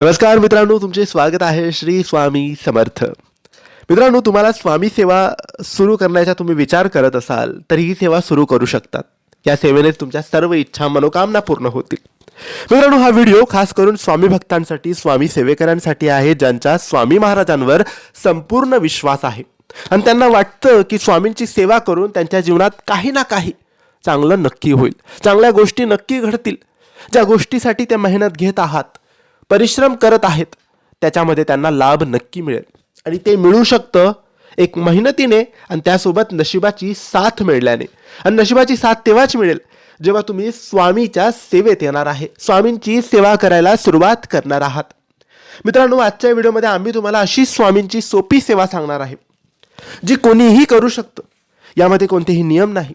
नमस्कार मित्रांनो तुमचे स्वागत आहे श्री स्वामी समर्थ. मित्रांनो तुम्हाला स्वामी सेवा सुरू करण्याचा तुम्ही विचार करत असाल तर ही सेवा सुरू करू शकतात. या सेवेने तुमच्या सर्व इच्छा मनोकामना पूर्ण होतील. मित्रांनो हा व्हिडिओ खास करून स्वामी भक्तांसाठी स्वामी सेवेकरांसाठी आहे ज्यांचा स्वामी महाराजांवर संपूर्ण विश्वास आहे. आणि त्यांना वाटतं की स्वामींची सेवा करून त्यांच्या जीवनात काही ना काही चांगलं नक्की होईल. चांगल्या गोष्टी नक्की घडतील. ज्या गोष्टीसाठी ते मेहनत घेत आहात परिश्रम करत आहेत त्याच्यामध्ये त्यांना लाभ नक्की मिळेल. आणि ते मिळू शकतं एक मेहनतीने आणि त्यासोबत नशिबाची साथ मिळल्याने. आणि नशिबाची साथ तेव्हाच मिळेल जेव्हा तुम्ही स्वामीच्या सेवेत येणार आहे. स्वामींची सेवा करायला सुरुवात करणार आहात. मित्रांनो आजच्या व्हिडिओमध्ये आम्ही तुम्हाला अशी स्वामींची सोपी सेवा सांगणार आहे जी कोणीही करू शकतं. यामध्ये कोणतेही नियम नाही.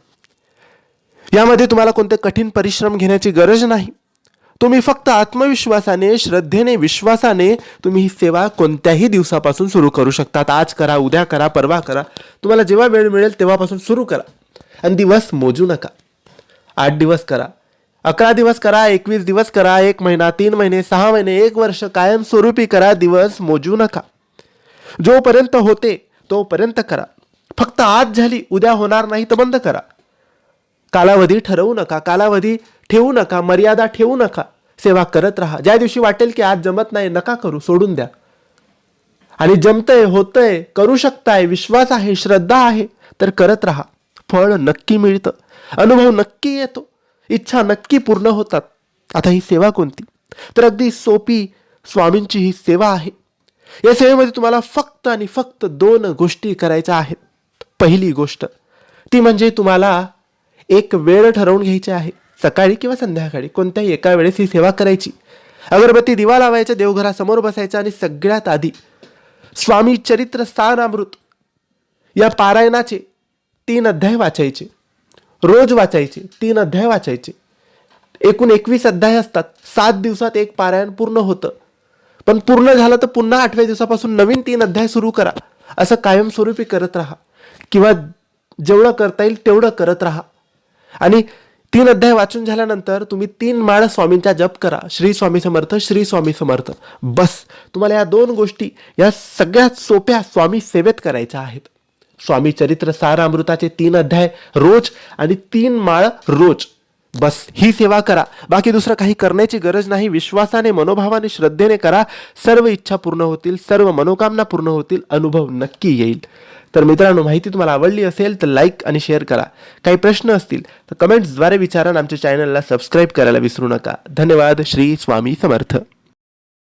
यामध्ये तुम्हाला कोणते कठीण परिश्रम घेण्याची गरज नाही. तुम्ही फक्त आत्मविश्वासाने श्रद्धेने विश्वासाने तुम्ही ही सेवा कोणत्याही दिवसापासून सुरू करू शकतात. आज करा उद्या करा परवा करा. तुम्हाला जेव्हा वेळ मिळेल तेव्हापासून सुरू करा. आणि दिवस मोजू नका. आठ दिवस करा. अकरा दिवस करा एकवीस दिवस करा एक महिना तीन महिने सहा महिने एक वर्ष कायमस्वरूपी करा. दिवस मोजू नका. जोपर्यंत होते तोपर्यंत करा. फक्त आज झाली उद्या होणार नाही तर बंद करा. कालावधी ठरवू नका. कालावधी ठेवू नका. मर्यादा ठेवू नका. सेवा करत राहा. ज्या दिवशी वाटेल की आज जमत नाही नका करू सोडून द्या. आणि जमतंय होतंय करू शकताय विश्वास आहे श्रद्धा आहे तर करत राहा. फळ नक्की मिळतं. अनुभव नक्की येतो. इच्छा नक्की पूर्ण होतात. आता ही सेवा कोणती? तर अगदी सोपी स्वामींची ही सेवा आहे. या सेवेमध्ये तुम्हाला फक्त आणि फक्त दोन गोष्टी करायच्या आहेत. पहिली गोष्ट ती म्हणजे तुम्हाला एक वेळ ठरवून घ्यायची आहे. सकाळी किंवा संध्याकाळी कोणत्याही एका वेळेस ही सेवा करायची. अगरबत्ती दिवा लावायच्या देवघरासमोर बसायचा आणि सगळ्यात आधी स्वामी चरित्र सारामृत या पारायणाचे तीन अध्याय वाचायचे. रोज वाचायचे तीन अध्याय वाचायचे. एकूण एकवीस अध्याय असतात. सात दिवसात एक पारायण पूर्ण होतं. पण पूर्ण झालं तर पुन्हा आठव्या दिवसापासून नवीन तीन अध्याय सुरू करा. असं कायमस्वरूपी करत राहा. किंवा जेवढं करता येईल तेवढं करत राहा. आणि तीन अध्याय वाचून झाल्यानंतर तुम्ही तीन माळ स्वामींचा जप करा. श्री स्वामी समर्थ श्री स्वामी समर्थ. बस. तुम्हाला या दोन गोष्टी या सगळ्यात सोप्या स्वामी सेवेत करायच्या आहेत. स्वामी चरित्र सारामृताचे तीन अध्याय रोज आणि तीन माळ रोज. बस ही सेवा करा. बाकी दुसरं काही करण्याची गरज नाही. विश्वासाने मनोभावाने श्रद्धेने करा. सर्व इच्छा पूर्ण होतील सर्व मनोकामना पूर्ण होतील अनुभव नक्की येईल. तर मित्रांनो माहिती तुम्हाला आवडली असेल तर लाईक आणि शेअर करा. काही प्रश्न असतील तर कमेंट्सद्वारे विचारा आमच्या चॅनलला सबस्क्राईब करायला विसरू नका. धन्यवाद. श्री स्वामी समर्थ.